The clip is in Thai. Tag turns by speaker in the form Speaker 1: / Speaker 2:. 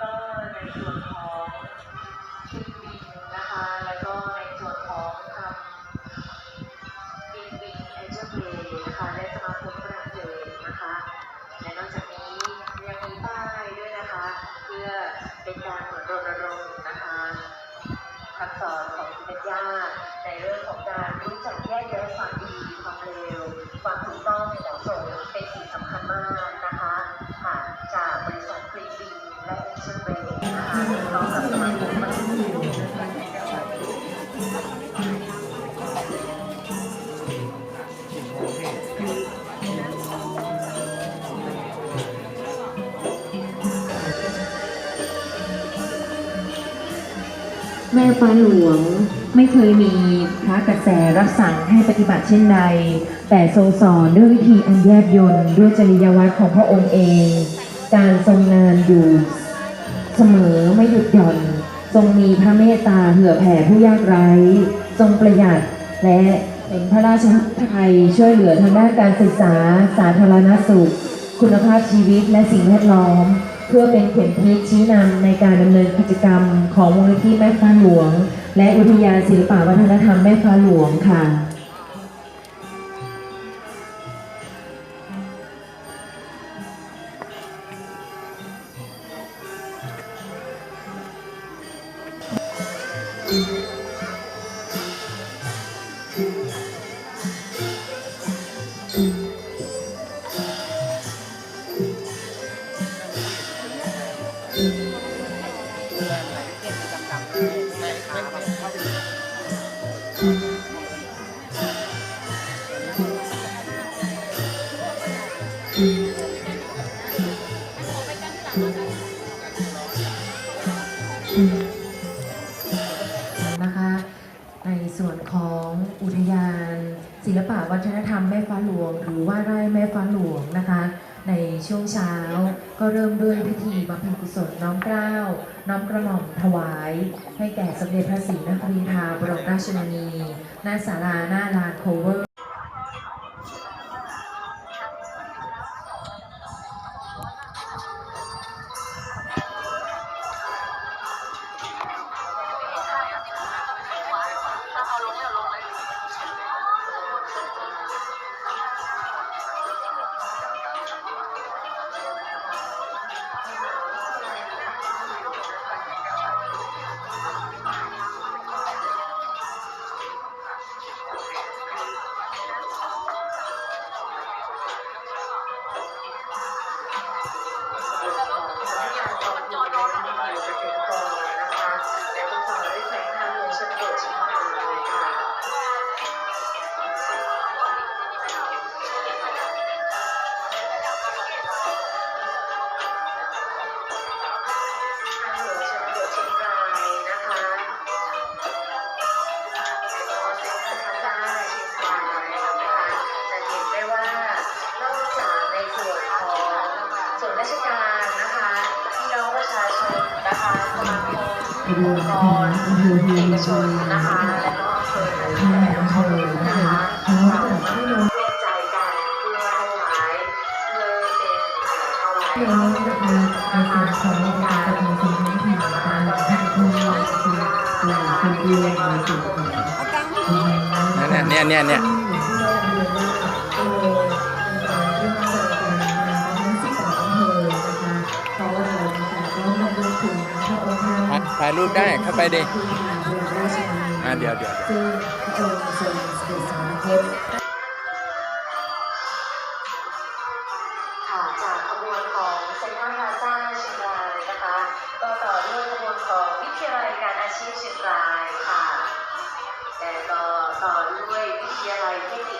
Speaker 1: ก็ในส่วนของชุดบินนะคะ แล้วก็ในส่วนของทำบินบินเอเจนต์เวย์นะคะและสมาคมฝรั่งเศสนะคะและนอกจากนี้ยังมีป้ายด้วยนะคะ เพื่อเป็นการเหมือนรณรงค์นะคะคำสอนของคุณเป็นญา แม่ฟ้า
Speaker 2: หลวงไม่เคยมีพระกระแสรับสั่งให้ปฏิบัติเช่นใด แต่ทรงสอนด้วยวิธีอันแยบยลด้วยจริยวัตรของพระองค์เอง การทรงงานอยู่เสมอไม่หยุดหย่อน ทรงมีพระเมตตาเผื่อแผ่ผู้ยากไร้ ทรงประหยัดและเป็นพระราชไทยช่วยเหลือทางด้านการศึกษา สาธารณสุข คุณภาพชีวิตและสิ่งแวดล้อม เพื่อเป็นเข็มทิศชี้นำในการดำเนินกิจกรรมของมูลนิธิแม่ฟ้าหลวง และอุทยานศิลปวัฒนธรรมแม่ฟ้าหลวงค่ะ นะคะในส่วนของอุทยาน ศิลปะวัฒนธรรมแม่ฟ้าหลวง หรือว่าไร่แม่ฟ้าหลวงนะคะ ในช่วงเช้าก็เริ่มด้วยพิธีบำเพ็ญกุศลน้อมเกล้า น้อมกระหม่อมถวาย ให้แก่สมเด็จพระศรีนครินทราบรมราชชนนีหน้าศาลาหน้าลานโคเวอร์
Speaker 1: นะคะสมาคมองค์กรเอกชนนะคะและก็อำเภอและอำเภอนะคะเราร่วมใจกันเพื่อถวายเพื่อเป็นถวาย
Speaker 2: นนี้นะคะในส่วนของการประชุมสิ่งที่ผ่านการานผู้ว่าคือหลายคนดูแลในส่วนของ
Speaker 3: เนี่ยเนี่ยเนี่ยเนี่ย ถ่ายรูปได้เข้าไปดิอะเดี๋ยวเดี๋ยว
Speaker 2: ค่ะจสวรระ
Speaker 1: จากขบวนของเซ็นทรัลพาซ่าเชียงรายนะคะก็ต่อด้วยขบวนของวิทยาลัยการอาชีพเชียงรายค่ะและก็ต่อด้วยวิทยาลัยเทคนิค